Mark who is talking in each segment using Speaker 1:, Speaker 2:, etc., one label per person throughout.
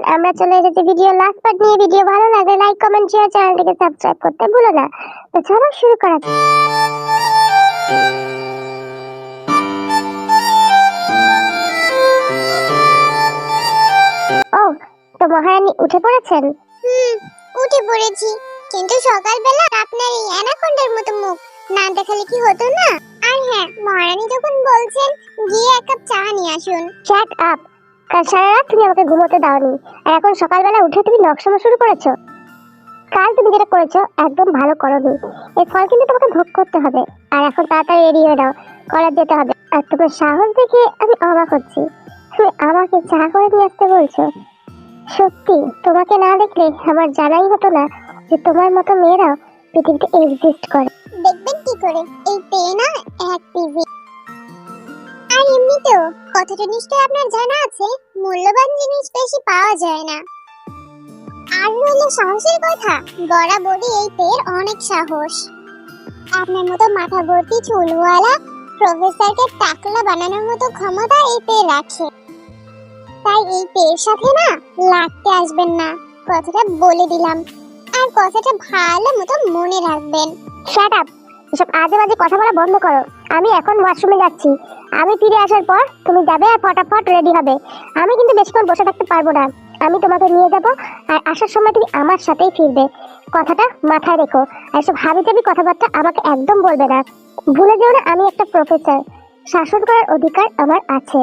Speaker 1: Everyone আমরা চলে এসেছি ভিডিও লাস্ট পার্ট নিয়ে। ভিডিও ভালো লাগলে লাইক কমেন্ট শেয়ার চ্যানেলটিকে সাবস্ক্রাইব করতে ভুলো না। তো চলো শুরু করা যাক। ও তো মহারানী উঠে পড়েছেন?
Speaker 2: হুম উঠে পড়েছি। কিন্তু সকালবেলা আপনার এই অ্যানাকোন্ডার মতো মুখ। না দেখালে কি হতো না? আর হ্যাঁ মহারানী যখন বলছেন গিয়ে এক কাপ চা নিয়ে আসুন।
Speaker 1: চ্যাট আপ সারা তুমি আমাকে ঘুমোতে দাওনি। আর এখন সকালবেলা উঠে তুমি নকশমা শুরু করেছ। কাল তুমি যেটা করেছ, একদম ভালো করোনি। এর ফল কিন্তু তোমাকে ভোগ করতে হবে। আর এখন তাড়াতাড়ি রেডি হয়ে যেতে হবে। আর তোমার সাহস দেখে আমি অবাক হচ্ছি। তুমি আমাকে চা করে নিয়ে আসতে বলছো? সত্যি, তোমাকে না দেখলে আমার জানাই হতো না যে তোমার মতো মেয়েরাও পৃথিবীতে এক্সিস্ট করে।
Speaker 2: দেখবেন কি করে? এই এক পিজি আর এমনিতেও কথাটা নিশ্চয়ই আপনার জানা আছে। মূল্যবান জিনিস বেশি পাওয়া যায় না। আর রইল সাহসের কথা। বরাবরই এই পেয়ের অনেক সাহস। আপনার মতো মাথা ভর্তি চুলওয়ালা, প্রফেসরকে টাকলা বানানোর মতো ক্ষমতা এই পেয়ে রাখে। তাই এই পেয়ের সাথে না লাগতে আসবেন না। কথাটা বলে দিলাম। আর কথাটা ভালো মতো মনে রাখবেন।
Speaker 1: শাট আপ এসব আজে বাজে কথা বলা বন্ধ করো। আমি এখন ওয়াশরুমে যাচ্ছি। আমি ফিরে আসার পর তুমি যাবে আর ফটাফট রেডি হবে। আমি কিন্তু বেশিক্ষণ বসে থাকতে পারব না। আমি তোমাকে নিয়ে যাব আর আসার সময় তুমি আমার সাথেই ফিরবে। কথাটা মাথায় রেখো। আর এসব হাবি জাবি কথাবার্তা আমাকে একদম বলবে না। ভুলে যেও না আমি একটা প্রফেসর শাসন করার অধিকার আমার আছে।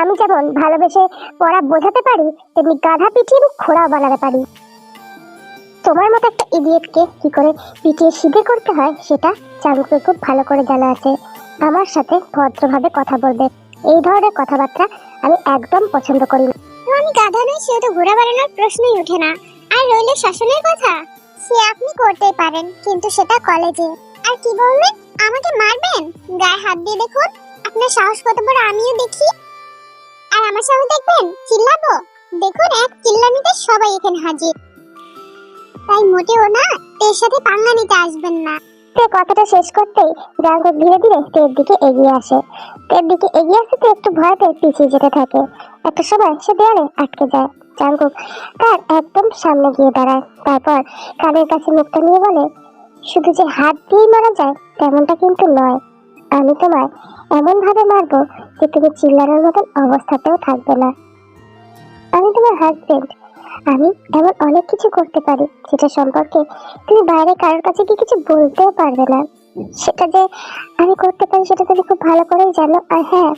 Speaker 1: আমি যেমন ভালোবেসে পড়া বোঝাতে পারি, তেমনি গাধা পিটিয়ে আমি খোড়াও বানাতে পারি। তোমার মতো একটা ইডিয়েটকে কি করে পিটিয়ে সিধে করতে হয়, সেটা চারুকে খুব ভালো করে জানা আছে। আমার সাথে ভদ্রভাবে কথা বলবে। এই ধরনের কথাবার্তা আমি একদম পছন্দ করি না।
Speaker 2: আমি গাধা নই সে তো ঘোড়া বাড়ানোর প্রশ্নই ওঠে না। আর রইল শাসনের কথা? সে আপনি করতেই পারেন, কিন্তু সেটা কলেজে। আর কি বললেন আমাকে মারবেন? গায়ে হাত দিয়ে দেখুন। আপনার সাহস কত বড়, আমিও দেখি। আর আমার সাহস দেখবেন? চিল্লাবো? দেখুন, এক চিল্লানিতে সবাই এখানে হাজির। তাই মোটেও না এর সাথে পাঙ্গা নিতে আসবেন না।
Speaker 1: কথাটা শেষ করতেই ধীরে ধীরে দিকে এগিয়ে আসে। দিকে এগিয়ে আসতে একটু ভয়তে পিছিয়ে যেতে থাকে। একটা সময় সে দেয়ালে আটকে যায়। তার একদম সামনে গিয়ে দাঁড়ায়। তারপর কানের কাছে মুখটা নিয়ে বলে, শুধু যে হাত দিয়েই মারা যায়, তেমনটা কিন্তু নয়। আমি তোমায় এমন ভাবে মারবো যে তুমি চিল্লানোর মতন অবস্থাতেও থাকবে না। আমি তোমার হাজবেন্ড আমি এমন অনেক কিছু করতে পারি, যেটা সম্পর্কে তুমি বাইরে কারোর কাছে কি কিছু বলতেও পারবে না। সেটা যে আমি করতে পারি, সেটা তুমি খুব ভালো করেই জানো। আর হ্যাঁ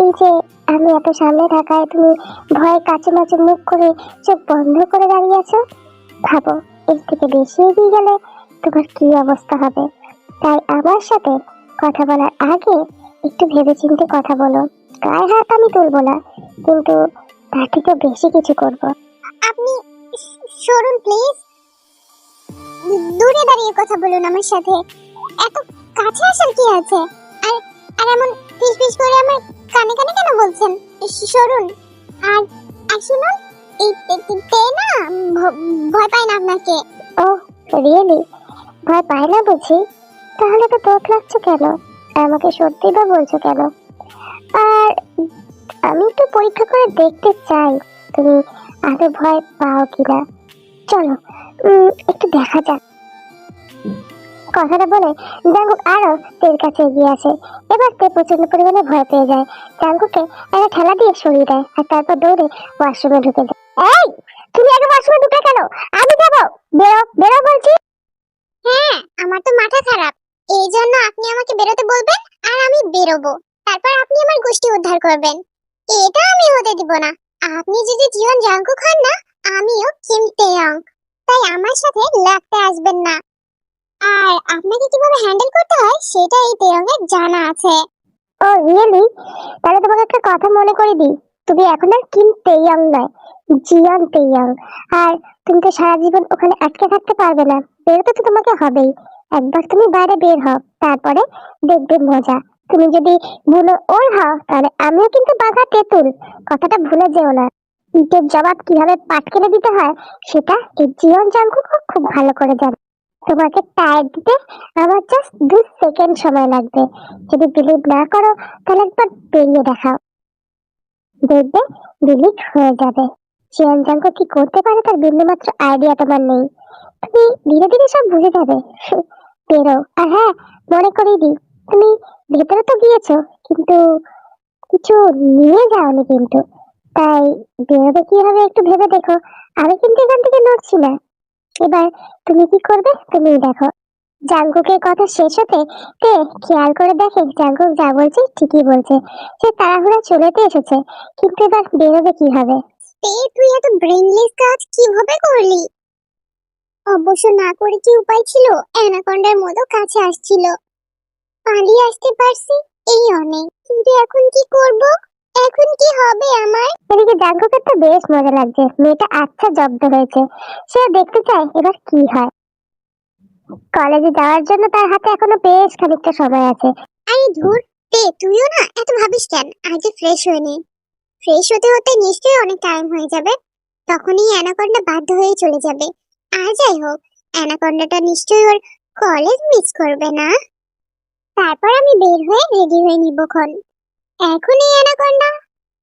Speaker 1: এই যে আমি এত সামনে থাকায় তুমি ভয়ে কাছে মাঝে মুখ করে চোখ বন্ধ করে দাঁড়িয়ে আছো, ভাবো, এর থেকে বেশি এগিয়ে গেলে তোমার কি অবস্থা হবে? তাই আমার সাথে কথা বলার আগে একটু ভেবেচিন্তে কথা বলো। গায়ে হাত আমি তুলবো না, কিন্তু তার থেকেও বেশি কিছু করব।
Speaker 2: আপনি সরুন, প্লিজ। দূরে দাঁড়িয়ে কথা বলুন আমার সাথে। এত কাছে আসার কি আছে? আর আর এমন ফিস করে আমার কানে কানে কেন বলছেন? সরুন। আর আর শুনুন তে- না ভয় পায় না আপনাকে?
Speaker 1: ও রিয়েলি ভয় পায় না বুঝি? তাহলে তো তোক লাগছো কেন? আমাকে সত্যি বা বলছো কেন? আর, আমি একটু পরীক্ষা করে দেখতে চাই। তুমি আদৌ ভয় পাও কিনা চলো একটু দেখা যাক। কথাটা বলে জাঙ্গুক আরও তের কাছে এগিয়ে আসে। এবার তে প্রচণ্ড পরিমাণে ভয় পেয়ে যায়। একটা ঠেলা দিয়ে সরিয়ে দেয় আর তারপর দৌড়ে ওয়াশরুমে ঢুকে যায়। এই, তুমি আগে ওয়াশরুমে ঢুকে কেন? আমি যাব। বেরো বেরো বলছি।
Speaker 2: হ্যাঁ আমার তো মাথা খারাপ। এই জন্য আপনি আমাকে বেরোতে বলবেন আর আমি বেরোবো। তারপর আপনি আমার গোষ্ঠী উদ্ধার করবেন। এটা আমি হতে দিব না। আপনি যদি জীবন জাঙ্কু খান না, আমিও কিম তেয়ং। তাই আমার সাথে লাগতে আসবেন না। আর আপনাকে কীভাবে হ্যান্ডেল করতে হয়, সেটা এই তেয়ং এর জানা আছে।
Speaker 1: Oh, really? তাহলে তোমাকে একটা কথা মনে করে দিই। তুমি এখন আর কিম তেইয়ং নয় জিয়ন তেইয়ং আর তুমি তো সারা জীবন ওখানে আটকে থাকতে পারবে না। বেরোতে তো তোমাকে হবেই। একবার তুমি বাইরে বের হও, তারপরে দেখবে মজা। তুমি যদি বুনো ওর হও তাহলে আমিও কিন্তু বাঘা তেঁতুল। কথাটা ভুলে যেও না। ইটের জবাব কীভাবে পাটকেলে দিতে হয়, সেটা এই জীবন জাঙ্কুক খুব ভালো করে জানে। তোমাকে টায়ার দিতে আমার জাস্ট দু সেকেন্ড সময় লাগবে। যদি বিলিভ না করো, তাহলে একবার বেরিয়ে দেখাও। দেখবে ডিলিট হয়ে যাবে। শিয়ান জাঙ্গো কি করতে পারে তার বিন্দুমাত্র আইডিয়া তোমার নেই। তুমি ধীরে ধীরে সব বুঝে যাবে। বেরো। আর হ্যাঁ মনে করিয়ে দিই তুমি ভেতরে তো গিয়েছো, কিন্তু কিছু নিয়ে যাওনি কিন্তু। তাই বেরোবে কি হবে একটু ভেবে দেখো। আমি কিন্তু এখান থেকে নড়ছি না। এবার তুমি কি করবে, তুমি দেখো। জাঙ্গুকের কথা শেষ হতে তে খেয়াল করে দেখে জাঙ্গুক যা বলছে ঠিকই বলছে। সে তাড়াহুড়া চলেতে এসেছে, কিন্তু এবার বেরোবে কীভাবে?
Speaker 2: তে, তুই এত ব্রেনলেস কাজ কীভাবে করলি? অবশ্য না করে কি উপায় ছিল? অ্যানাকন্ডার মতো কাছে আসছিল। পালিয়ে আসতে পারছি? এই অনেক। কিন্তু এখন কি করব? এখন কি হবে আমার?
Speaker 1: এদিকে জাঙ্গুকের তো বেশ মজা লাগছে। মেয়েটা আচ্ছা জব্দ হয়েছে। সে দেখতে চায় এবার কি হয়। কলেজে যাওয়ার জন্য তার হাতে এখনও বেশ খানিকটা সময় আছে।
Speaker 2: আরে ধুর, তে, তুইও না এত ভাবিস কেন? আগে ফ্রেশ হয়ে নে। ফ্রেশ হতে হতে নিশ্চয়ই অনেক টাইম হয়ে যাবে। তখনই অ্যানাকন্ডা বাধ্য হয়ে চলে যাবে। আর যাই হোক, অ্যানাকন্ডাটা নিশ্চয়ই ওর কলেজ মিস করবে না? তারপর আমি বের হয়ে রেডি হয়ে নিবক্ষণ এখন। এই অ্যানাকন্ডা।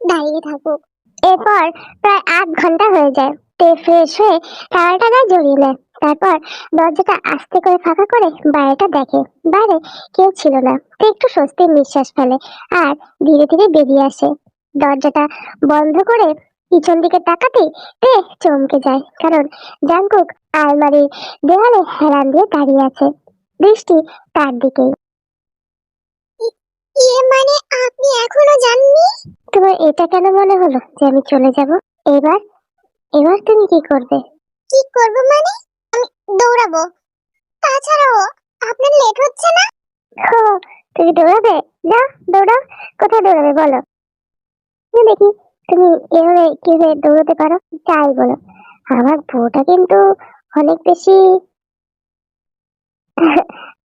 Speaker 2: দাঁড়িয়ে থাকুক।
Speaker 1: এরপর প্রায় আধ ঘণ্টা হয়ে যায়। তে ফ্রেশ হয়ে টাওয়ালটা গায়ে জড়িয়ে তারপর দরজাটা আস্তে করে ফাঁকা করে বাইরেটা দেখে। বাইরে কেউ ছিল না। তে একটু স্বস্তির নিঃশ্বাস ফেলে আর ধীরে ধীরে বেরিয়ে আসে। দরজাটা বন্ধ করে পিছন দিকে তাকাতেই তে চমকে যায়। কারণ জাঙ্কুক আলমারির দেওয়ালে হেলান দিয়ে দাঁড়িয়ে আছে। দৃষ্টি তার দিকেই।
Speaker 2: ইয়ে মানে আপনি এখনও জাননি
Speaker 1: তোমার এটা কেন মনে হলো যে আমি চলে যাব? এবার এবার তুমি কি করবে?
Speaker 2: কি করব মানে? আমি দৌড়াবো। তাছাড়াও আপনার লেট হচ্ছে না?
Speaker 1: ও তুমি দৌড়াবে? না দৌড়াও। কোথায় দৌড়াবে বলো? দেখি তুমি এভাবে কীভাবে দৌড়াতে পারো? যাই বলো। আমার বউটা কিন্তু অনেক বেশি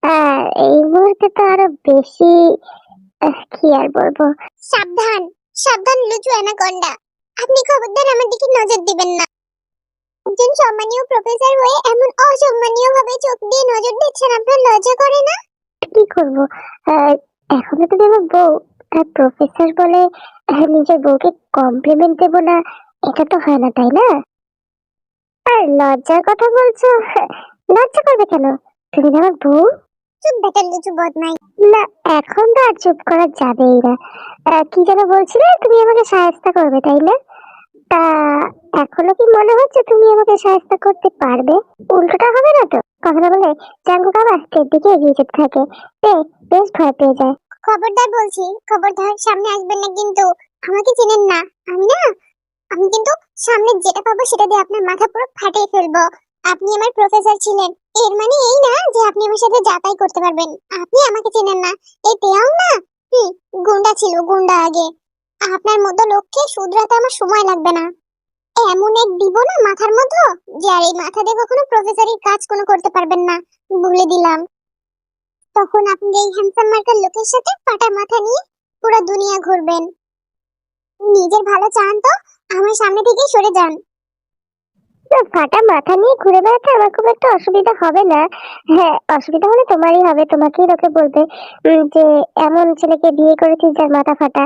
Speaker 1: আহ, এই মুহূর্তে তো আরও বেশি কি আর বলব?
Speaker 2: সাবধান সাবধান লুচু অ্যানাকন্ডা। আপনি খবরদার আমার দিকে নজর দিবেন না। একজন সম্মানীয় প্রফেসর হয়ে এমন অসম্মানীয় ভাবে চোখ দিয়ে নজর দিচ্ছেন আপনার লজ্জা করে না?
Speaker 1: কি করব? এখনও তুমি আমার বউ আর প্রফেসর বলে নিজের বউকে কমপ্লিমেন্ট দেবো না এটা তো হয় না তাই না? আর লজ্জার কথা বলছো? লজ্জা করবে কেন? তুমি আমার বউ।
Speaker 2: চুপ বদমাই
Speaker 1: না, এখন তো আর চুপ করা যাবেই না। কি যেন বলছিলে, তুমি আমাকে সাহায্য করবে, তাই না? তা, এখনও কি মনে হচ্ছে তুমি আমাকে সাহায্য করতে পারবে? উল্টোটা হবে না তো? কথা বলে দিকে এগিয়ে যেতে থাকে। বেশ ভয় পেয়ে যায়।
Speaker 2: খবরদার বলছি, খবরদার সামনে আসবেন না কিন্তু আমাকে চেনেন না। আমি না, আমি কিন্তু সামনে যেটা পাবো সেটা দিয়ে আপনার মাথা পুরো ফাটিয়ে ফেলব। আপনি আমার প্রফেসর ছিলেন। এর মানে এই না যে আপনি আমার সাথে যাতাই করতে পারবেন। আপনি আমাকে চেনেন না। এই তেয়াও না? হুম, গুন্ডা ছিল, গুন্ডা আগে। আপনার মতো লোককে শুধরাতে আমার সময় লাগবে না। এমন এক দিব না মাথার মতো যে আর এই মাথা দিয়ে কখনো প্রফেসরের কাজ কোনো করতে পারবেন না, বলে দিলাম। তখন আপনি এই হ্যান্ডসাম মার্কার লোকের সাথে পাটা মাথা নিয়ে পুরো দুনিয়া ঘুরবেন। নিজের ভালো চান তো, আমার সামনে থেকে সরে যান।
Speaker 1: ফাটা মাথা নিয়ে ঘুরে বেড়াতে আমার খুব একটা অসুবিধা হবে না। হ্যাঁ অসুবিধা হলে তোমারই হবে, তোমাকেই লোকে বলবে যে এমন ছেলেকে বিয়ে করেছিস যার মাথা ফাটা।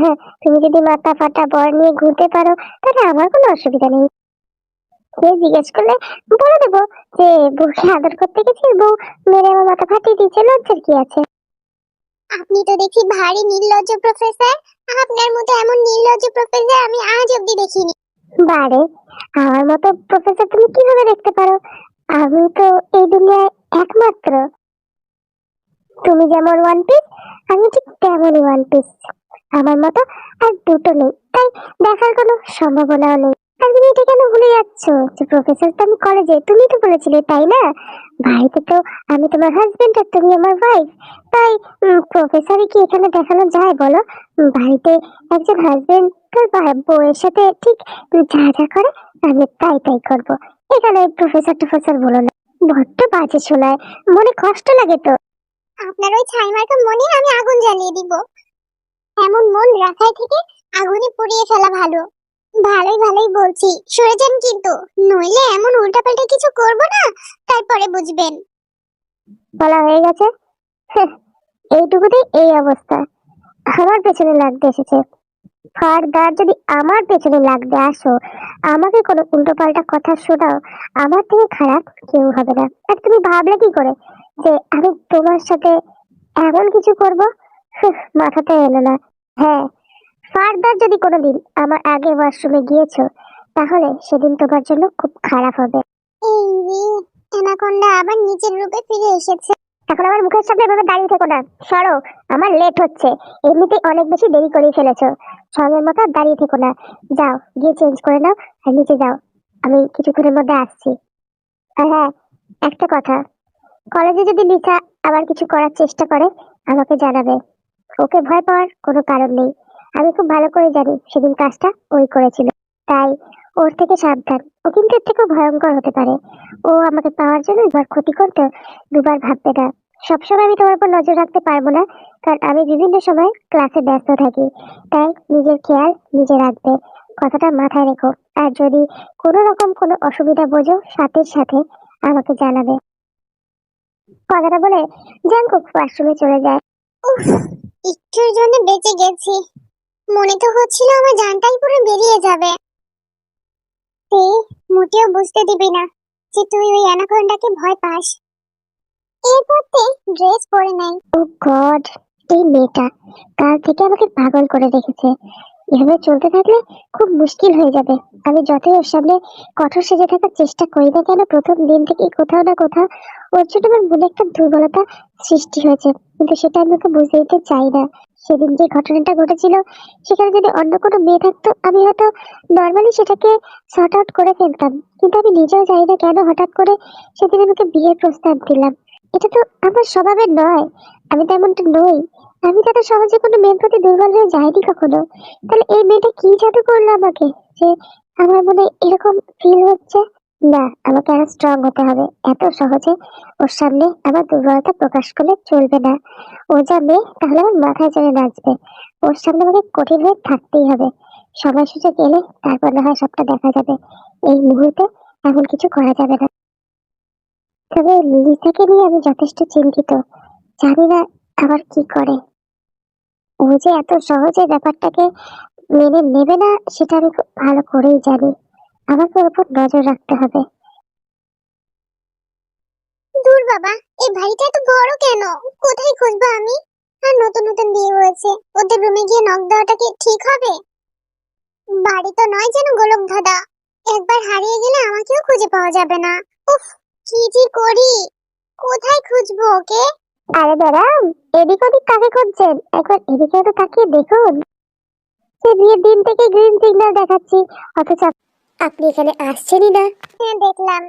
Speaker 1: হ্যাঁ তুমি যদি মাথা ফাটা বর নিয়ে ঘুরতে পারো, তাহলে আমার কোনো অসুবিধা নেই। জিজ্ঞেস করলে বলে দেবো যে, বউকে আদর করতে গেছি, বউ মেরে আমার মাথা ফাটিয়ে দিয়েছে, লজ্জার কি আছে?
Speaker 2: আপনি তো দেখি ভারী নির্লজ্জ প্রফেসর আপনার মতো এমন নির্লজ্জ প্রফেসর আমি আজ অব্দি দেখিনি।
Speaker 1: বারে, আমার মতো প্রফেসর তুমি কীভাবে দেখতে পারো? আমি তো এই দুনিয়ায় একমাত্র। তুমি যেমন ওয়ান পিস আমি ঠিক তেমনই ওয়ান পিস আমার মতো আর দুটো নেই, তাই দেখার কোনো সম্ভাবনাও নেই। আর তুমি এটা কেন ভুলে যাচ্ছ? যে প্রফেসর তো আমি কলেজে তুমি তো বলেছিলে, তাই না? বাড়িতে তো আমি তোমার হাজবেন্ড আর তুমি আমার ওয়াইফ তাই প্রফেসরে কি এখানে দেখানো যায় বলো? বাড়িতে একজন হাজবেন্ড তার বউয়ের সাথে ঠিক যা যা করে আমি তাই তাই করব। এখানে প্রফেসর টফেসর বলো না বড্ড বাজে শোনায় মনে কষ্ট লাগে তো।
Speaker 2: আপনার ওই ছাই মার্কা মনে আমি আগুন জ্বালিয়ে দিব। এমন মন রাখায় থেকে আগুনে পুড়িয়ে ফেলা ভালো। ভালোই ভালোই বলছি সরে যান কিন্তু নইলে এমন উল্টাপাল্টা কিছু করব না তারপরে বুঝবেন।
Speaker 1: বলা হয়ে গেছে? এইটুকুতেই এই অবস্থা। আমার পেছনে লাগতে এসেছে। ফারদার যদি আমার পেছনে লাগতে আসো, আমাকে কোনো কথা শোনাও, আমার থেকে খারাপ কেউ হবে না। আর তুমি ভাবলে কি করে যে আমি তোমার সাথে এমন কিছু করব? মাথাতে এলো না। হ্যাঁ ফারদার যদি কোনোদিন আমার আগে ওয়াশরুমে গিয়েছো, তাহলে সেদিন তোমার জন্য খুব খারাপ হবে।
Speaker 2: এই আবার নিচের রূপে ফিরে এসেছে।
Speaker 1: এখন আমার মুখের সামনে এভাবে দাঁড়িয়ে থেকো না। সরো, আমার লেট হচ্ছে। এমনিতেই অনেক বেশি দেরি করে ফেলেছো। সময়ের মতো দাঁড়িয়ে থেকো না। যাও, গিয়ে চেঞ্জ করে নাও আর নিচে যাও। আমি কিছুক্ষণের মধ্যে আসছি। আর হ্যাঁ একটা কথা। কলেজে যদি লিসা আবার কিছু করার চেষ্টা করে, আমাকে জানাবে। ওকে ভয় পাওয়ার কোনো কারণ নেই। আমি খুব ভালো করে জানি সেদিন কাজটা ওই করেছিল। তাই ওর থেকে সাবধান। ও কিন্তু এর থেকেও ভয়ঙ্কর হতে পারে। ও আমাকে পাওয়ার জন্য এবার ক্ষতি করতে দুবার ভাববে না। সবসময় আমি তোমার উপর নজর রাখতে পারব না, কারণ আমি বিভিন্ন সময় ক্লাসে ব্যস্ত থাকি। তাই নিজের খেয়াল নিজে রাখবে, কথাটা মাথায় রেখো। আর যদি কোনো রকম কোনো অসুবিধা বোঝো সাথে সাথে আমাকে জানাবে। কথাটা বলে জাঙ্কুক ওয়াশরুমে চলে যায়।
Speaker 2: উফ, একটুর জন্য বেঁচে গেছি। মনে তো হচ্ছিল আমার জানটাই পুরো বেরিয়ে যাবে। তুই মোটেও বুঝতে দিবি না যে তুই ওই অ্যানাকোন্ডাকে ভয় পাস। এরপর ড্রেস পরে নাই।
Speaker 1: ও গড, এই মেয়েটা কাল থেকে আমাকে পাগল করে রেখেছে। এভাবে চলতে থাকলে খুব মুশকিল হয়ে যাবে। আমি যতই ওর সামনে কঠোর সেজে থাকার চেষ্টা করি না কেন, প্রথম দিন থেকে কোথাও না কোথাও ওর জন্য আমার মনে একটা দুর্বলতা সৃষ্টি হয়েছে। কিন্তু সেটা আমি ওকে বুঝতে দিতে চাই না। সেদিন যে ঘটনাটা ঘটেছিল, সেখানে যদি অন্য কোনো মেয়ে থাকতো, আমি হয়তো নর্মালি সেটাকে সর্ট আউট করে ফেলতাম। কিন্তু আমি নিজেও জানি না কেন হঠাৎ করে সেদিন আমাকে বিয়ের প্রস্তাব দিলাম। এটা তো আমার স্বভাবের নয়। আমি তেমনটা নই। আমি তো এত সহজে কোনো মেয়ের প্রতি দুর্বল হয়ে যাইনি কখনো। তাহলে এই মেয়েটা কি জাদু করল আমাকে যে আমার মনে এরকম ফিল হচ্ছে? না, আমাকে আরও স্ট্রং হতে হবে। এত সহজে ওর সামনে আমার দুর্বলতা প্রকাশ করলে চলবে না। ও যা মেয়ে তাহলে আমার মাথায় চড়ে নাচবে। ওর সামনে আমাকে কঠিন হয়ে থাকতেই হবে। সময় সুযোগ এলে তারপর না হয় সবটা দেখা যাবে। এই মুহূর্তে এমন কিছু করা যাবে না। তবে লিলিটাকে নিয়ে আমি যথেষ্ট চিন্তিত। জানি না আবার কি করে। ও যে এত সহজে ব্যাপারটাকে মেনে নেবে না, সেটা আমি খুব ভালো করেই জানি। আমাকে ওর উপর নজর রাখতে হবে।
Speaker 2: দূর বাবা, এই এত বড় কেন? কোথায় খুঁজবো আমি? আর নতুন নতুন বিয়ে হয়েছে। ওদের রুমে গিয়ে দেওয়াটা কি ঠিক হবে? বাড়ি তো নয় যেন গোলক ধাঁধা একবার হারিয়ে গেলে আমাকেও খুঁজে পাওয়া যাবে না। উফ! কি যে করি? কোথায় খুঁজবো ওকে?
Speaker 1: আরে ম্যাডাম, এদিক ওদিক কাকে খুঁজছেন? একবার এদিকে তো তাকিয়ে দেখুন। সে বিয়ের দিন থেকে গ্রিন সিগন্যাল দেখাচ্ছি, অথচ আপনি এখানে আসছেনই না।
Speaker 2: হ্যাঁ দেখলাম।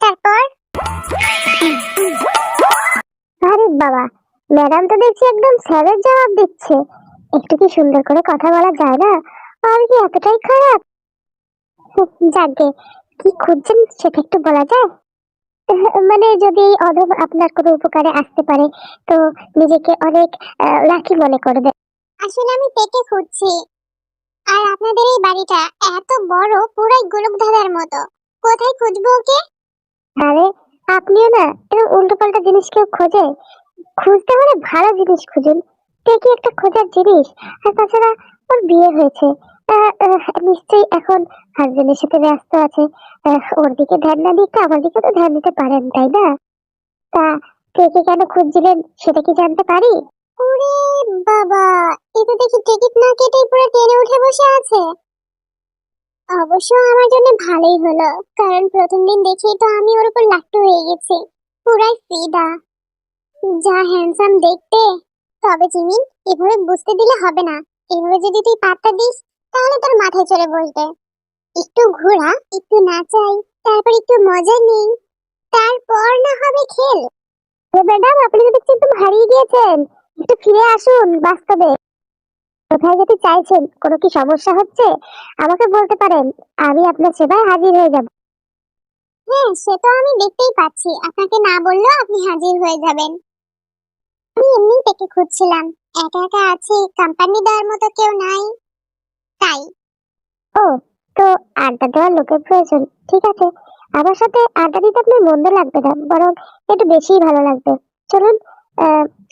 Speaker 2: তারপর?
Speaker 1: আরে বাবা, ম্যাডাম তো দেখছি একদম স্যারের জবাব দিচ্ছে। একটু কি সুন্দর করে কথা বলা যায় না? আর কি এতটাই খারাপ? যাকে কি খুঁজছেন সেটা একটু বলা যায়। মানে যদি এই অধম আপনার কোনো উপকারে আসতে পারে তো নিজেকে অনেক লাকি মনে করবে
Speaker 2: আসলে আমি পেটে খুঁজছি। আর আপনাদের এই বাড়িটা এত বড় পুরাই গোলক ধাঁধার মতো। কোথায় খুঁজবো ওকে?
Speaker 1: আরে আপনিও না এরকম উল্টো পাল্টা জিনিস কেউ খোঁজে? খুঁজতে হলে ভালো জিনিস খুঁজুন। কি একটা খোঁজার জিনিস? আর তাছাড়া ওর বিয়ে হয়েছে। নিশ্চয়ই এখন হাজবেন্ডের সাথে ব্যস্ত আছে। ওর দিকে ধ্যান না দিতে, আমার দিকে তো ধ্যান দিতে পারেন, তাই না? তা কে কে কেন খুঁজছিলেন সেটা কি জানতে পারি?
Speaker 2: ওরে বাবা, এ তো দেখি টিকিট না কেটেই পুরো ট্রেনে উঠে বসে আছে। অবশ্য আমার জন্য ভালোই হলো, কারণ প্রথম দিন দেখেই তো আমি ওর উপর লাট্টু হয়ে গেছি, পুরাই ফিদা। যা হ্যান্ডসাম দেখতে, তবে জিমিন, এভাবে বুঝতে দিলে হবে না। এভাবে যদি তুই পাত্তা দিস তাহলে তোর মাথায় চলে বসবে। একটু ঘোরা, একটু নাচাই, তারপর একটু মজা নিই, তারপর না হবে খেল।
Speaker 1: ম্যাডাম আপনি তো দেখছি একদম হারিয়ে গিয়েছেন। একটু ফিরে আসুন বাস্তবে। কোথায় যেতে চাইছেন? কোনো কি সমস্যা হচ্ছে? আমাকে বলতে পারেন, আমি আপনার সেবায় হাজির হয়ে যাব।
Speaker 2: হ্যাঁ সে তো আমি দেখতেই পাচ্ছি। আপনাকে না বললেও আপনি হাজির হয়ে যাবেন। আমি এমনি পেকে খুঁজছিলাম। একা একা আছি কোম্পানি দেওয়ার মতো কেউ নাই। তাই।
Speaker 1: ও তো আড্ডা দেওয়ার লোকের প্রয়োজন ঠিক আছে। আমার সাথে আড্ডা দিতে আপনার মন্দ লাগবে না বরং একটু বেশিই ভালো লাগবে। চলুন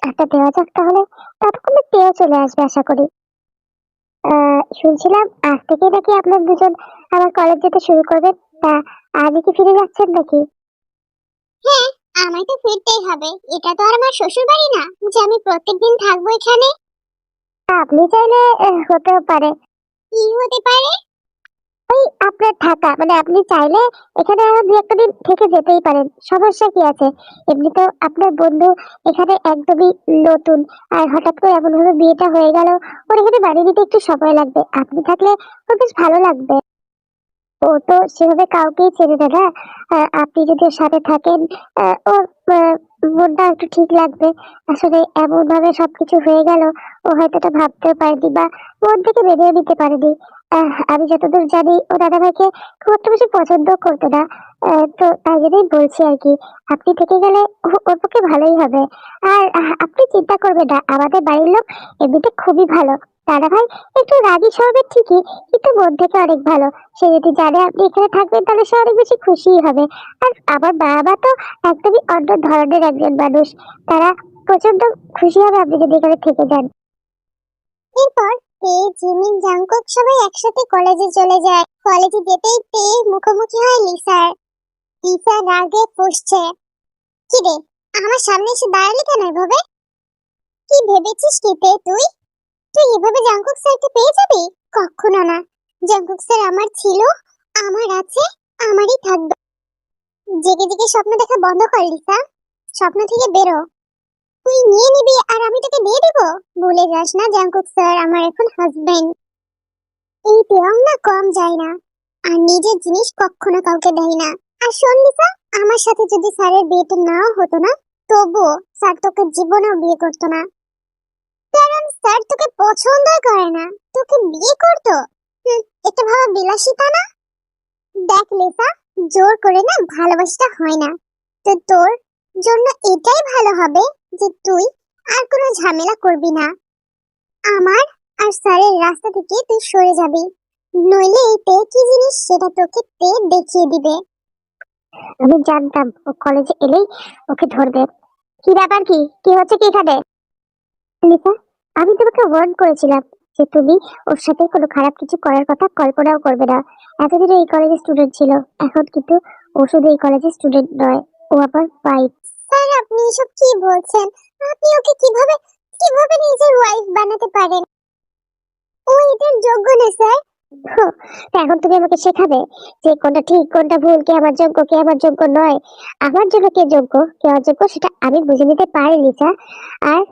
Speaker 1: আড্ডা দেওয়া যাক তাহলে। ততক্ষণে পেয়ে চলে আসবে আশা করি। শুনছিলাম আজ থেকে নাকি আপনার দুজন আমার কলেজ যেতে শুরু করবেন। তা আজই কি ফিরে যাচ্ছেন নাকি?
Speaker 2: হ্যাঁ আমায় তো ফিরতেই হবে। এটা তো আর আমার শ্বশুর বাড়ি না যে আমি প্রত্যেকদিন থাকব এখানে।
Speaker 1: আপনি চাইলে হতেও পারে।
Speaker 2: কি হতে পারে?
Speaker 1: ওই আপনার থাকা মানে আপনি চাইলে এখানে আরও দু একটা দিন থেকে যেতেই পারেন সমস্যা কি আছে? এমনি তো আপনার বন্ধু এখানে একদমই নতুন আর হঠাৎ করে এমন ভাবে বিয়েটা হয়ে গেল ওর এখানে বাড়ি দিতে একটু সময় লাগবে আপনি থাকলে ওর বেশ ভালো লাগবে। ও তো সেভাবে কাউকেই চেনে না না আপনি যদি সাথে থাকেন আহ, মনটা একটু ঠিক লাগবে। আসলে এমন ভাবে সবকিছু হয়ে গেল, ও হয়তো এটা ভাবতে পারেনি বা মন থেকে বেরিয়ে নিতে পারেনি। আমি যতদূর জানি, ও দাদা ভাইকে খুব একটা বেশি পছন্দ করতো না। তো তাই জন্যই বলছি আর কি, আপনি থেকে গেলে ওর পক্ষে ভালোই হবে। আর আপনি চিন্তা করবেন না, আমাদের বাড়ির লোক এমনিতে খুবই ভালো। দাদা ভাই, একটু রাগী স্বভাবের ঠিকই, কিন্তু মন থেকে অনেক ভালো। সে যদি জানে আপনি এখানে থাকবেন, তাহলে সে অনেক বেশি খুশিই হবে। আর আমার বাবা তো একদমই অন্য ধরনের একজন মানুষ। তারা প্রচণ্ড খুশি হবে আপনি যদি এখানে থেকে যান।
Speaker 2: এরপর তে জিমিন জাংকুক সবাই একসাথে কলেজে চলে যায়। কলেজে যেতেই তে মুখোমুখি হয় লিসার লিসা রাগে ফুসছে। কি রে আমার সামনে এসে দাঁড়ালি কেন এভাবে? কি ভেবেছিস কি তে তুই? তুই এভাবে জাংকুক স্যারকে পেয়ে যাবি? কখনো না। জাংকুক স্যার আমার ছিল, আমার আছে, আমারই থাকবে। জেগে জেগে স্বপ্ন দেখা বন্ধ কর, লিসা। স্বপ্ন থেকে বেরো। তুই নিয়ে নিবি আর আমি তোকে দিয়ে দেব। ভুলে যাস না জাংকুক স্যার আমার এখন হাজবেন্ড এই পেয়ং না কম যায় না। আর নিজের জিনিস কখনো কাউকে দেয় না। আর শোন, লিসা, আমার সাথে যদি স্যারের বিয়েটা নাও হতো না, তবুও স্যার তোকে জীবনেও বিয়ে করতো না। কারণ স্যার তোকে পছন্দই করে না। তোকে বিয়ে করতো? এটা ভাবা বিলাসিতা না? দেখ লিসা, জোর করে না ভালোবাসাটা হয় না। তো তোর জন্য এটাই ভালো হবে যে তুই আর কোনো ঝামেলা করবি না। আমার আর স্যারের রাস্তা থেকে তুই সরে যাবি। নইলে এই তে কি জিনিস সেটা তোকে তে দেখিয়ে দিবে।
Speaker 1: আমি জানতাম ও কলেজে এলেই ওকে ধরবে। কি ব্যাপার কি? কি হচ্ছে কি এখানে? আমি তোমাকে ওয়ার্ন করেছিলাম যে তুমি ওর সাথে কোনো খারাপ কিছু করার কথা কল্পনাও করবে না। এতদিন এই কলেজের স্টুডেন্ট ছিল এখন কিন্তু ও শুধু এই কলেজের স্টুডেন্ট নয় ও আমার ওয়াইফ
Speaker 2: স্যার আপনি এসব কি বলছেন? আপনি ওকে কীভাবে কীভাবে নিজের ওয়াইফ বানাতে পারেন? ও এটার যোগ্য না স্যার।
Speaker 1: এখন তুমি আমাকে শেখাবে যে কোনটা ঠিক কোনটা ভুল কে আমার যোগ্য কে আমার যোগ্য নয়। আমার জন্য কে যোগ্য কে অযোগ্য সেটা আমি বুঝে নিতে পারি লিসা আর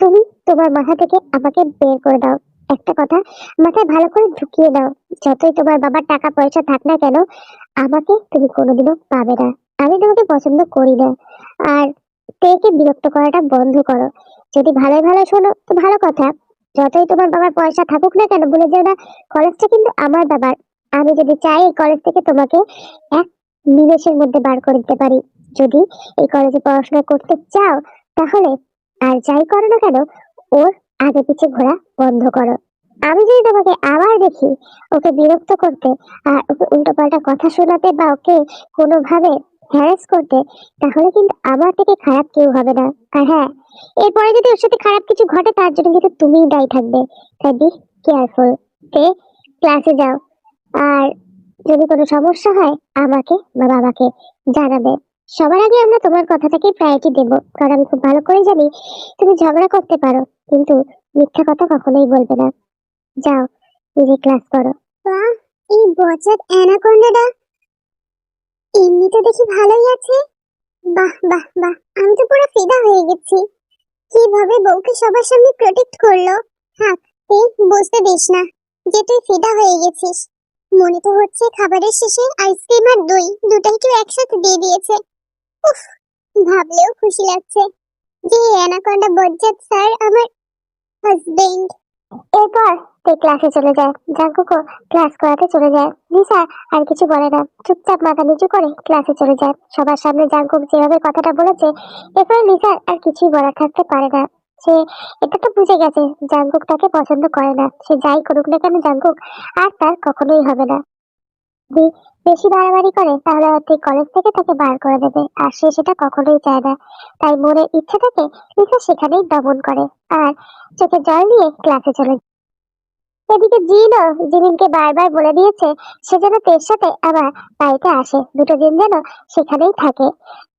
Speaker 1: তুমি তোমার মাথা থেকে আমাকে বের করে দাও। একটা কথা, মাথায় ভালো করে ঢুকিয়ে দাও। যতই তোমার বাবার টাকা পয়সা থাক না কেন, আমাকে তুমি কোনোদিনও পাবে না। আমি তোমাকে পছন্দ করি না। আর তেকে বিরক্ত করাটা বন্ধ করো। যদি ভালোই ভালো শোনো, তো ভালো কথা। যতই তোমার বাবার পয়সা থাকুক না কেন, বলে যেও না, কলেজটা কিন্তু আমার বাবার। আমি যদি চাই এই কলেজ থেকে তোমাকে এক নিমেষের মধ্যে বার করে দিতে পারি। যদি এই কলেজে পড়াশোনা করতে চাও, তাহলে আর যাই করো না কেন, ওর আগে পিছে ঘোরা বন্ধ করো। আমি যদি তোমাকে আবার দেখি ওকে বিরক্ত করতে আর ওকে উল্টো পাল্টা কথা শোনাতে বা ওকে কোনোভাবে হ্যারাস করতে, তাহলে কিন্তু আমার থেকে খারাপ কেউ হবে না। আর হ্যাঁ এরপরে যদি ওর সাথে খারাপ কিছু ঘটে, তার জন্য কিন্তু তুমিই দায়ী থাকবে। তাই বি কেয়ারফুল তে ক্লাসে যাও। আর যদি কোনো সমস্যা হয়, আমাকে বা বাবাকে জানাবে। সবার আগে আমরা তোমার কথাটাকে প্রায়োরিটি দেব, কারণ আমি খুব ভালো করে জানি তুমি ঝগড়া করতে পারো, কিন্তু মিথ্যা কথা কখনোই বলবে না। যাও, নিজে ক্লাস করো।
Speaker 2: বাহ, এই বচত অ্যানাকোন্ডাটা। এমনি তো দেখি ভালোই আছে। বাহ বাহ বাহ, আমি তো পুরো ফিদা হয়ে গেছি। কীভাবে বউকে সবার সামনে প্রোটেক্ট করল? থাক তুই বুঝতে দিস না, যে তুই ফিদা হয়ে গেছিস। মনে তো হচ্ছে খাবারের শেষে আইসক্রিম আর দই, দুটাই কেউ একসাথে দিয়ে দিয়েছে। উফ, ভাবলেও খুশি লাগছে যে অ্যানাকোন্ডা বজ্জাত স্যার আমার হাজবেন্ড
Speaker 1: এরপর তে ক্লাসে চলে যায়, জাঙ্কুকও ক্লাস করাতে চলে যায়। লিসা আর কিছু বলে না, চুপচাপ মাথা নিচু করে ক্লাসে চলে যায়। সবার সামনে জাঙ্কুক যেভাবে কথাটা বলেছে, এরপরে লিসা আর কিছুই বলার থাকতে পারে না। সে এটা তো বুঝে গেছে, জাঙ্কুক তাকে পছন্দ করে না। সে যাই করুক না কেন জাঙ্কুক আর তার কখনোই হবে না। যদি বেশি বাড়াবাড়ি করে, তাহলে এই কলেজ থেকে তাকে বার করে দেবে। আর সে সেটা কখনোই চায় না। তাই মনের ইচ্ছা থেকে লিসা সেখানেই দমন করে। আর চোখে জল নিয়ে ক্লাসে চলে। এদিকে জিনও জিমিনকে বারবার বলে দিয়েছে, সে যেন তের সাথে আবার বাড়িতে আসে। দুটো দিন যেন সেখানেই থাকে।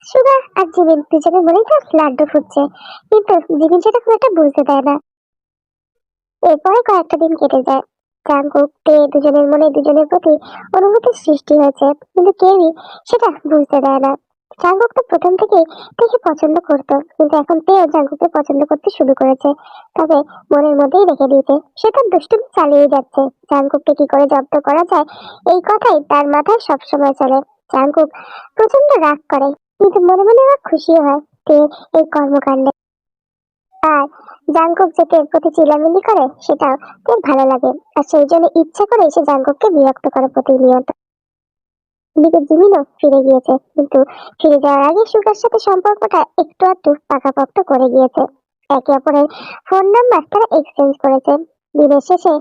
Speaker 1: সুগা আর জিমিন দুজনে মনেই তো লাড্ডু ফুটছে। কিন্তু জিমিন সেটা খুব একটা বুঝতে দেয় না। এরপরে কয়েকটা দিন কেটে যায়। জাঙ্কুক তে দুজনের মনে দুজনের প্রতি অনুভূতির সৃষ্টি হয়েছে। কিন্তু কেউই সেটা বুঝতে দেয় না। জাঙ্কুক তো প্রথম থেকেই তেকে পছন্দ করতো, কিন্তু এখন তেও জাঙ্কুককে পছন্দ করতে শুরু করেছে। তবে মনের মধ্যেই রেখে দিয়েছে, সে তার দুষ্টুমি চালিয়ে যাচ্ছে। জাঙ্কুককে কি করে জব্দ করা যায়, এই কথাই তার মাথায় সবসময় চলে। জাঙ্কুক প্রচণ্ড রাগ করে, কিন্তু মনে মনে খুশি হয় তে এই কর্মকাণ্ডে আর জাঙ্কুক যে তের প্রতি চিলামিলি করে সেটাও তের ভালো লাগে। আর সেই জন্য ইচ্ছা করে সে জাঙ্কুককে বিরক্ত করে প্রতিনিয়ত। এদিকে জিমিনও ফিরে গিয়েছে, কিন্তু ফিরে যাওয়ার আগে সুগার সাথে সম্পর্কটা একটু আধটু পাকাপোক্ত করে গিয়েছে। একে অপরের ফোন নাম্বার তারা এক্সচেঞ্জ করেছে। দিনের শেষে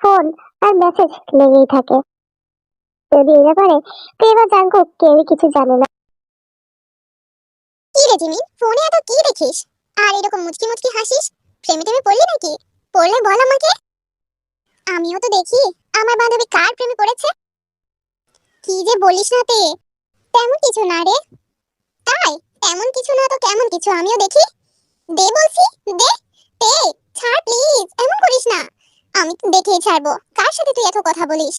Speaker 1: ফোন আর মেসেজ লেগেই থাকে। যদি এই ব্যাপারে বা জাঙ্কুক কেউই কিছু জানে না।
Speaker 2: কি রে জিমিন, ফোনে এত কি দেখিস? আর এরকম মুচকি মুচকি হাসিস? প্রেমে টেমে পড়লি নাকি? পড়লে বল আমাকে। আমিও তো দেখি, আমার বান্ধবী কার প্রেমে পড়েছে? কি যে বলিস না তে, তেমন কিছু না রে। তাই, এমন কিছু না তো কেমন কিছু, আমিও দেখি। দে বলছি, দে, তে, ছাড় প্লিজ এমন করিস না। আমি দেখেই ছাড়বো, কার সাথে তুই এত কথা বলিস?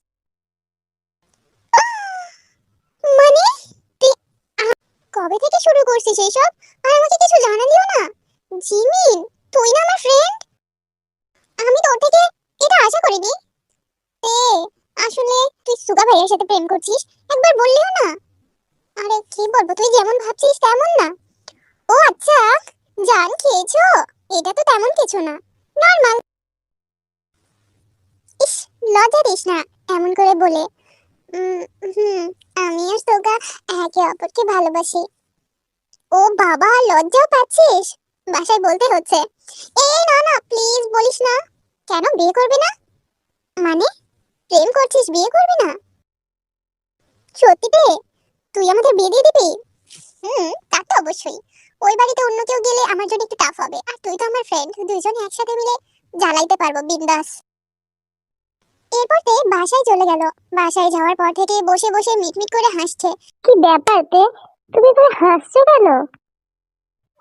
Speaker 2: মানে কবে থেকে শুরু করছিস এইসব? আর আমাকে কিছু জানালিও না? জিমিন তুই না আমার ফ্রেন্ড আমি তোর থেকে এটা আশা করিনি। এ, আসলে তুই সুগা ভাইয়ের সাথে প্রেম করছিস, একবার বললিও না। আরে, কি বলব, তুই যেমন ভাবছিস তেমন না। ও আচ্ছা জান খেয়েছো? এটা তো তেমন কিছু না। নর্মাল ইস, লজ্জা দিস না, এমন করে বলে। হুম, আমি আর সুগা একে অপরকে ভালোবাসি। ও বাবা, লজ্জাও পাচ্ছিস? বাসায় বলতে হচ্ছে। এই না না প্লিজ বলিস না। কেন, বিয়ে করবে না? মানে প্রেম করছিস, বিয়ে করবি না? সত্যিতে তুই আমাদের বিয়ে দিয়ে দিবি? হুম, তা তো অবশ্যই। ওই বাড়িতে অন্য কেউ গেলে আমার জন্য একটু টাফ হবে। আর তুই তো আমার ফ্রেন্ড দুইজনে একসাথে মিলে জ্বালাইতে পারব, বিন্দাস। এরপর তে বাসায় চলে গেল। বাসায় যাওয়ার পর থেকে বসে বসে মিটমিট করে হাসছে।
Speaker 1: কি ব্যাপার তে? তুমি করে হাসছো কেন?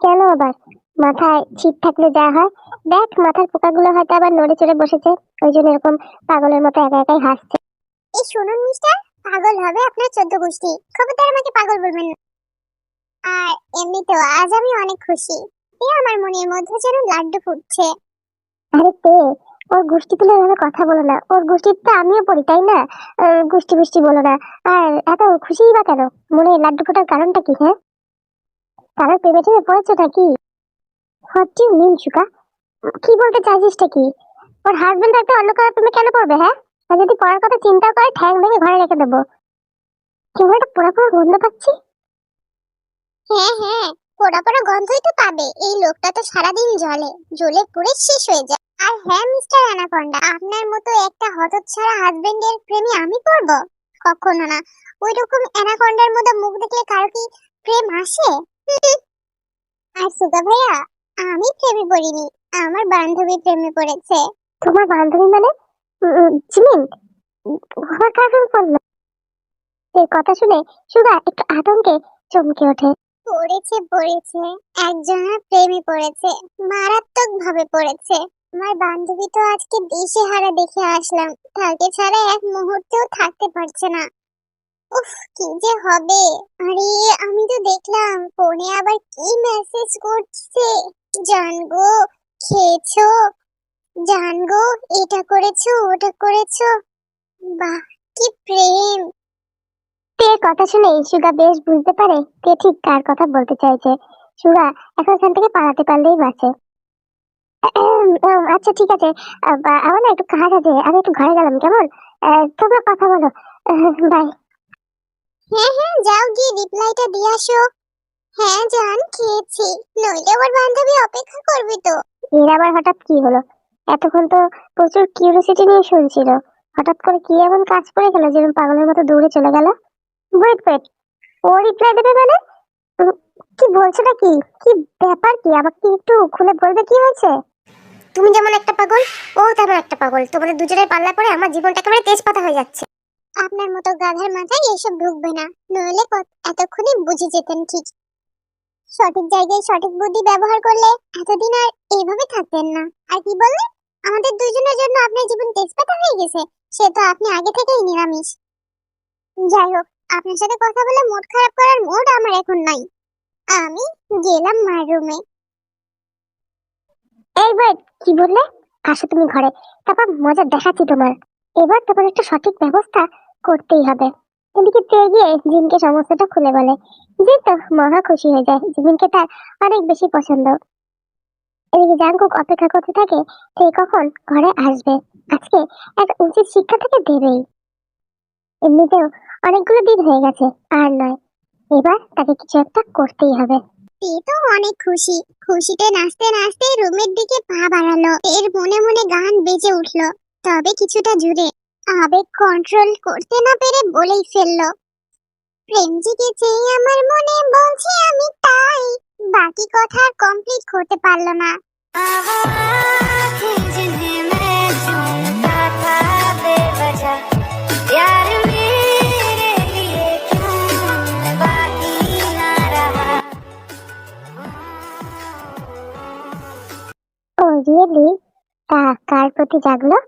Speaker 1: কেন আবার? মাথায় ছিট থাকলে যা হয়। দেখ মাথার পোকাগুলো হয়তো আবার নড়ে চড়ে বসেছে। ওই জন্য এরকম পাগলের মতো একা একাই হাসছে।
Speaker 2: এই শুনুন মিস্টার পাগল হবে আপনার চোদ্দ গোষ্ঠী। খবরদার আমাকে পাগল বলবেন না। আর এমনিতেও আজ আমি অনেক খুশি। এ আমার মনের মধ্যে যেন লাড্ডু ফুটছে।
Speaker 1: আরে তে ওর গোষ্ঠী তুলে এভাবে কথা বলো না। ওর গোষ্ঠীর গোষ্ঠীতে আমিও পড়ি তাই না? গোষ্ঠী গোষ্ঠী বলো না। আর এত খুশি বা কেন? মনে লাড্ডু ফোটার কারণটা কি হ্যাঁ? তারা প্রেমে টেমে পড়েছো নাকি? হোয়াট ইউ মিন কি বলতে চাইছিসটা কি? ওর হাজবেন্ড থাকতে অন্য কারও প্রেমে কেন পড়বে হ্যাঁ? আর যদি পড়ার কথা চিন্তা করে, ঠ্যাং ভেঙে ঘরে রেখে দেবো। কেমন একটা পোড়া গন্ধ পাচ্ছি?
Speaker 2: হ্যাঁ হ্যাঁ পোড়া পোড়া গন্ধই তো পাবে। এই লোকটা তো সারাদিন জ্বলে জ্বলে পুড়ে শেষ হয়ে যায়। আর হ্যাঁ মিস্টার অ্যানাকন্ডা আপনার মতো একটা হতচ্ছাড়া হাজবেন্ডের প্রেমে আমি পড়ব? কখনো না। ওই রকম অ্যানাকন্ডার মতো মুখ দেখলে কারও কি প্রেম আসে। আর সুগা ভাইয়া আমি প্রেমে পড়িনি, আমার বান্ধবী প্রেমে পড়েছে।
Speaker 1: তোমার বান্ধবী মানে? জিমিন? আমার কাছে পড়ল এই কথা শুনে সুগা একটু আতঙ্কে চমকে ওঠে।
Speaker 2: পড়েছে পড়েছে। একজনের প্রেমে পড়েছে মারাত্মক ভাবে পড়েছে। আমার বান্ধবী তো আজকে দেশে হারা দেখে আসলাম। তাকে ছাড়া এক মুহূর্তেও থাকতে পারছে না। উফ, কি যে হবে? আরে, আমি তো দেখলাম, ফোনে আবার কি মেসেজ করছে? জানগো খেয়েছো? জানগো এটা করেছ ওটা করেছ? বাহ কি প্রেম!
Speaker 1: তে কথা শুনে সুগা বেশ বুঝতে পারে তে ঠিক কার কথা বলতে চাইছে। সুগা এখন এখান থেকে পালাতে পারলেই বাঁচে। আচ্ছা ঠিক আছে। আমার না একটু কাজ আছে আমি একটু ঘরে গেলাম কেমন? তোমরা কথা বলো। বাই
Speaker 2: হ্যাঁ হ্যাঁ যাও গিয়ে রিপ্লাইটা দিয়ে আসো। হ্যাঁ জান, খেয়েছি। নইলে আমার বান্ধবী অপেক্ষা করবে তো।
Speaker 1: এর আবার হঠাৎ কি হলো? এতক্ষণ তো প্রচুর কিউরিয়াসিটি নিয়ে শুনছিল। হঠাৎ করে কি এমন কাজ করে গেল যেরকম পাগলের মতো দৌড়ে চলে গেল? ওয়েট ওয়েট ও রিপ্লাই দেবে মানে? কি বলছো নাকি কি? কি ব্যাপার কি? আমাকে একটু খুলে বলবে কি হয়েছে? তুমি যেমন একটা পাগল, ও তেমন একটা পাগল। তোমাদের দুজনের পাল্লা পরে আমার জীবনটা একেবারে তেজপাতা হয়ে যাচ্ছে।
Speaker 2: আপনার মতো গাধার মাথায় এসব ঢুকবে না। নইলে কত- এতক্ষণে বুঝে যেতেন ঠিক। সঠিক জায়গায় সঠিক বুদ্ধি ব্যবহার করলে এতদিন আর এইভাবে থাকতেন না। আর কি বললেন আমাদের দুজনের জন্য আপনার জীবন তেজপাতা হয়ে গেছে। সে তো আপনি আগে থেকেই নিরামিষ। যাই হোক, আপনার সাথে কথা বলে মুড খারাপ করার মুড আমার এখন নাই। আমি গেলাম মার রুমে।
Speaker 1: এই কি বললে? আসো তুমি ঘরে। তারপর মজা দেখাচ্ছি তোমার। এবার তোমার একটা সঠিক ব্যবস্থা করতেই হবে। এদিকে তে গিয়ে জিনকে সমস্তটা খুলে বলে? জিন তো, মহা খুশি হয়ে যায়। জিনকে তার অনেক বেশি পছন্দ। এদিকে জাঙ্কুক অপেক্ষা করতে থাকে তে কখন ঘরে আসবে? আজকে একটা উচিত শিক্ষা থেকে দেবেই। এমনিতেও অনেকগুলো দিন হয়ে গেছে, আর নয়। এবার তাকে কিছু একটা করতেই হবে।
Speaker 2: তে তো অনেক খুশি। খুশিতে নাচতে নাচতে রুমের দিকে পা বাড়ালো। এর মনে মনে গান বেজে উঠল। তবে কিছুটা জুড়ে আবেগ কন্ট্রোল করতে না পেরে বলেই ফেলল। প্রেমজিকে চেয়ে আমার মনে বলছি আমি তাই, বাকি কথা কমপ্লিট করতে পারল না।
Speaker 1: তা কার প্রতি জাগলো?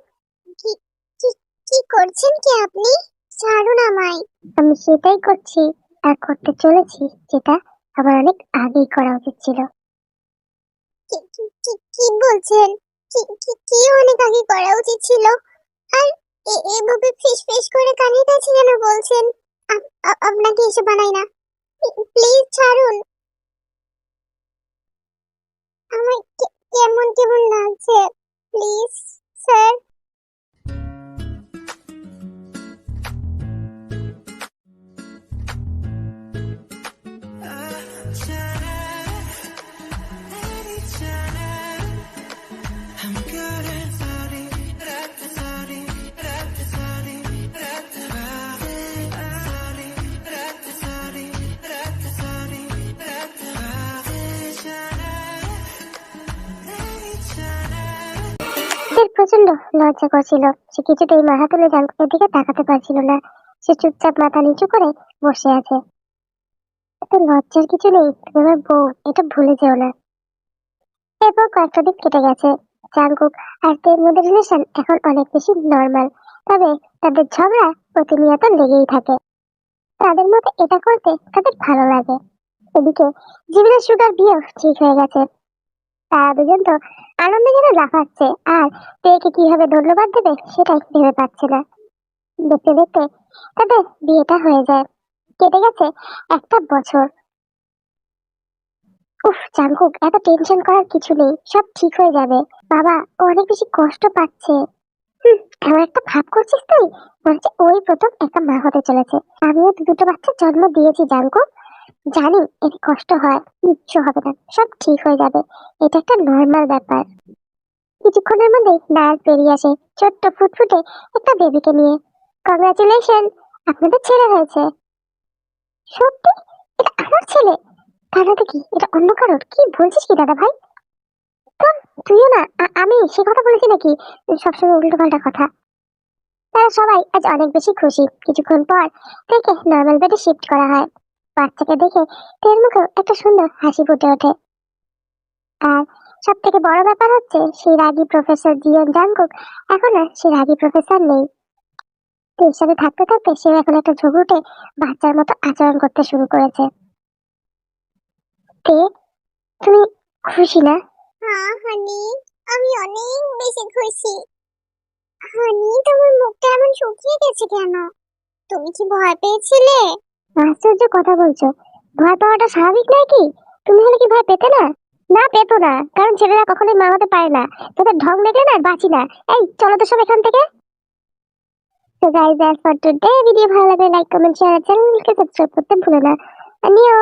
Speaker 2: কি করছেন কি আপনি? ছাড়ুন আমায়।
Speaker 1: আমি সেটাই করছি আর করতে চলেছি, যেটা আমার অনেক আগেই করা উচিত ছিল।
Speaker 2: কি- বলছেন? কি অনেক আগে করা উচিত ছিল? আর এভাবে ফিস ফিস করে কানের কাছে কেন বলছেন? আপ- আপ- আপনাকে এসে বানাই না।
Speaker 1: লজ্জা করছিল। সে কিছুতেই মাথা তুলে জাঙ্কুকের দিকে তাকাতে পারছিল না। সে চুপচাপ মাথা নিচু করে বসে আছে। এত লজ্জার কিছু নেই। তুমি আমার বউ, এটা ভুলে যেও না। এরপর কয়েকটা দিন কেটে গেছে। জাঙ্কুক আর তের মধ্যে রিলেশন এখন অনেক বেশি নর্মাল তবে তাদের ঝগড়া প্রতিনিয়ত লেগেই থাকে। তাদের মতে এটা করতে তাদের ভালো লাগে। এদিকে জীবনের সুগার বিয়েও ঠিক হয়ে গেছে। তারা দুজন তো আনন্দে যেন লাফাচ্ছে। আর তেকে কীভাবে ধন্যবাদ দেবে, সেটাই ভেবে পাচ্ছে না। দেখতে দেখতে তাদের বিয়েটা হয়ে যায়। কেটে গেছে একটা বছর। উফ জাঙ্কুক এত টেনশন করার কিছু নেই, সব ঠিক হয়ে যাবে। বাবা, ও অনেক বেশি কষ্ট পাচ্ছে। এমন একটা ভাব করছিস তুই? বলছে ওই প্রথম একটা মা হতে চলেছে। আমিও দুটো বাচ্চা জন্ম দিয়েছি জাঙ্কুক জানি, এতে কষ্ট হয়, কিচ্ছু হবে না, সব ঠিক হয়ে যাবে। এটা একটা নর্মাল ব্যাপার। কিছুক্ষণের মধ্যেই নায়ক বেরিয়ে আসে ছোট্ট ফুটফুটে একটা বেবিকে নিয়ে। কংগ্রাচুলেশন আপনাদের ছেলে হয়েছে। সত্যি? এটা আমার ছেলে? তাহলে কি এটা অন্য কারোর? কি বলছিস কি দাদা ভাই? তুইও না আমি সে কথা বলেছি নাকি? সবসময় উল্টো পাল্টা কথা। তারা সবাই আজ অনেক বেশি খুশি। কিছুক্ষণ পর থেকে নর্মাল বেডে শিফট করা হয়। বাচ্চাকে দেখে তের মুখেও একটা সুন্দর হাসি ফুটে ওঠে। আর সব থেকে বড় ব্যাপার হচ্ছে, সেই রাগী প্রফেসর জিয়ন জাংকুক এখন আর সেই রাগী প্রফেসর নেই। তের সাথে থাকতে থাকতে সে এখন একটা ঝুঁকুটে বাচ্চার মতো আচরণ করতে শুরু করেছে। তে, তুমি খুশি না?
Speaker 2: হ্যাঁ হানি, আমি অনেক বেশি খুশি। হানি, তোমার মুখটা এমন শুকিয়ে গেছে কেন? তুমি কি ভয় পেয়েছিলে?
Speaker 1: আশ্চর্য কথা বলছো। ভয় পাওয়াটা স্বাভাবিক নয় কি তুমি হলে কি ভয় পেতে না? না, পেতো না, কারণ ছেলেরা কখনোই মামাতে পারে না। তোদের ঢং দেখলে না বাঁচি না। এই, চলো তো সব এখান থেকে। তো guys that's for today video ভালো লাগলে লাইক কমেন্ট শেয়ার চ্যানেলকে সাবস্ক্রাইব করতে ভুলো না। আনিও